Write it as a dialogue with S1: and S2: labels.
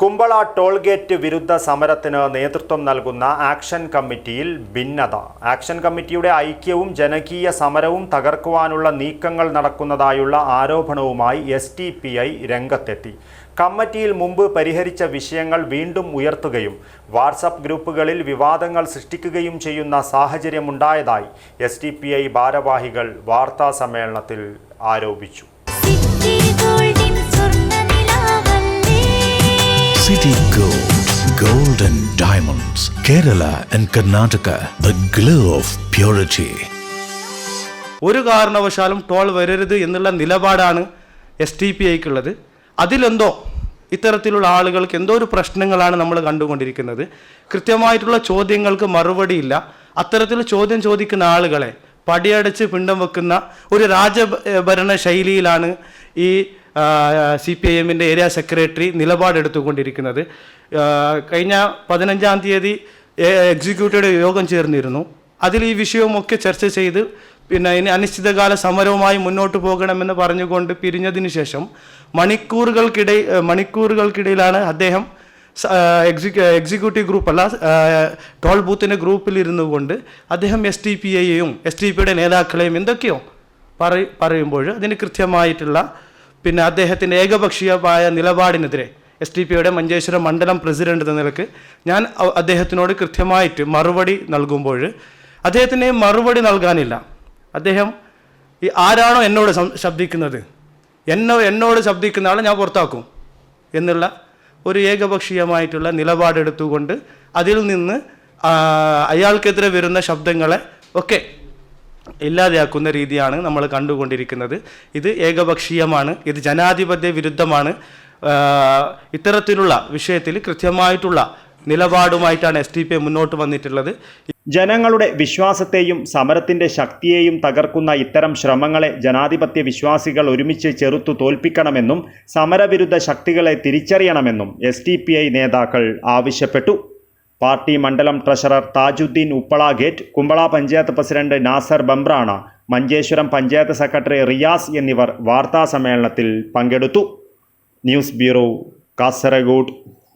S1: Kumbla tollgate വിരുദ്ധ സമരത്തിന് നേതൃത്വം നൽകുന്ന ആക്ഷൻ കമ്മിറ്റിയിൽ ഭിന്നത. ആക്ഷൻ കമ്മിറ്റിയുടെ ഐക്യവും ജനകീയ സമരവും തകർക്കുവാനുള്ള നീക്കങ്ങൾ നടക്കുന്നതായുള്ള ആരോപണവുമായി എസ് ടി പി ഐ രംഗത്തെത്തി. കമ്മിറ്റിയിൽ മുമ്പ് പരിഹരിച്ച വിഷയങ്ങൾ വീണ്ടും ഉയർത്തുകയും വാട്സപ്പ് ഗ്രൂപ്പുകളിൽ വിവാദങ്ങൾ സൃഷ്ടിക്കുകയും ചെയ്യുന്ന സാഹചര്യമുണ്ടായതായി എസ് ടി പി ഐ ഭാരവാഹികൾ വാർത്താ സമ്മേളനത്തിൽ ആരോപിച്ചു.
S2: Gold, Gold Diamonds, Kerala and Karnataka, the glow of purity.
S3: ഒരു കാരണവശാലും ടോൾ വരരുത് എന്നുള്ള നിലപാടാണ് എസ് ടി പി ഐക്കുള്ളത് അതിലെന്തോ ഇത്തരത്തിലുള്ള ആളുകൾക്ക് എന്തോ ഒരു പ്രശ്നങ്ങളാണ് നമ്മൾ കണ്ടുകൊണ്ടിരിക്കുന്നത്. കൃത്യമായിട്ടുള്ള ചോദ്യങ്ങൾക്ക് മറുപടിയില്ല. അത്തരത്തിൽ ചോദ്യം ചോദിക്കുന്ന ആളുകളെ പടിയടച്ച് പിണ്ടം വെക്കുന്ന ഒരു രാജഭരണ ശൈലിയിലാണ് ഈ സി പി ഐ എമ്മിന്റെ ഏരിയ സെക്രട്ടറി നിലപാടെടുത്തുകൊണ്ടിരിക്കുന്നത്. കഴിഞ്ഞ പതിനഞ്ചാം തീയതി എക്സിക്യൂട്ടീവ് യോഗം ചേർന്നിരുന്നു. അതിൽ ഈ വിഷയവുമൊക്കെ ചർച്ച ചെയ്ത് പിന്നെ ഇനി അനിശ്ചിതകാല സമരവുമായി മുന്നോട്ട് പോകണമെന്ന് പറഞ്ഞുകൊണ്ട് പിരിഞ്ഞതിന് ശേഷം മണിക്കൂറുകൾക്കിടയിൽ മണിക്കൂറുകൾക്കിടയിലാണ് അദ്ദേഹം എക്സിക്യൂട്ടീവ് ഗ്രൂപ്പല്ല ടോൾ ബൂത്തിന്റെ ഗ്രൂപ്പിലിരുന്നു കൊണ്ട് അദ്ദേഹം എസ് ടി പി ഐയെയും എസ് ടി പിയുടെ നേതാക്കളെയും എന്തൊക്കെയോ പറ പറയുമ്പോൾ അതിന് കൃത്യമായിട്ടുള്ള പിന്നെ അദ്ദേഹത്തിന്റെ ഏകപക്ഷീയമായ നിലപാടിനെതിരെ എസ് ടി പിയുടെ മഞ്ചേശ്വരം മണ്ഡലം പ്രസിഡന്റ് എന്ന നിലയ്ക്ക് ഞാൻ അദ്ദേഹത്തിനോട് കൃത്യമായിട്ട് മറുപടി നൽകുമ്പോൾ അദ്ദേഹത്തിന് മറുപടി നൽകാനില്ല. അദ്ദേഹം ഈ ആരാണോ എന്നോട് ശബ്ദിക്കുന്നത്? എന്നോ എന്നോട് ശബ്ദിക്കുന്ന ആളെ ഞാൻ പുറത്താക്കും എന്നുള്ള ഒരു ഏകപക്ഷീയമായിട്ടുള്ള നിലപാടെടുത്തുകൊണ്ട് അതിൽ നിന്ന് അയാൾക്കെതിരെ വരുന്ന ശബ്ദങ്ങളെ ഒക്കെ ഇല്ലാതെയാക്കുന്ന രീതിയാണ് നമ്മൾ കണ്ടുകൊണ്ടിരിക്കുന്നത്. ഇത് ഏകപക്ഷീയമാണ് ഇത് ജനാധിപത്യ വിരുദ്ധമാണ്. ഇത്തരത്തിലുള്ള വിഷയത്തിൽ കൃത്യമായിട്ടുള്ള നിലപാടുമായിട്ടാണ് എസ് ടി പി മുന്നോട്ട് വന്നിട്ടുള്ളത്.
S1: ജനങ്ങളുടെ വിശ്വാസത്തെയും സമരത്തിന്റെ ശക്തിയെയും തകർക്കുന്ന ഇത്തരം ശ്രമങ്ങളെ ജനാധിപത്യ വിശ്വാസികൾ ഒരുമിച്ച് ചെറുത്തു തോൽപ്പിക്കണമെന്നും സമരവിരുദ്ധ ശക്തികളെ തിരിച്ചറിയണമെന്നും എസ് നേതാക്കൾ ആവശ്യപ്പെട്ടു. പാർട്ടി മണ്ഡലം treasurer Tajuddin Uppala gate Kumbala panchayat president Nasar Bambrana Manjeshwaram panchayat secretary Riyas എന്നിവർ വാർത്താ സമ്മേളനത്തിൽ പങ്കെടുത്തു. News bureau Kasaragod.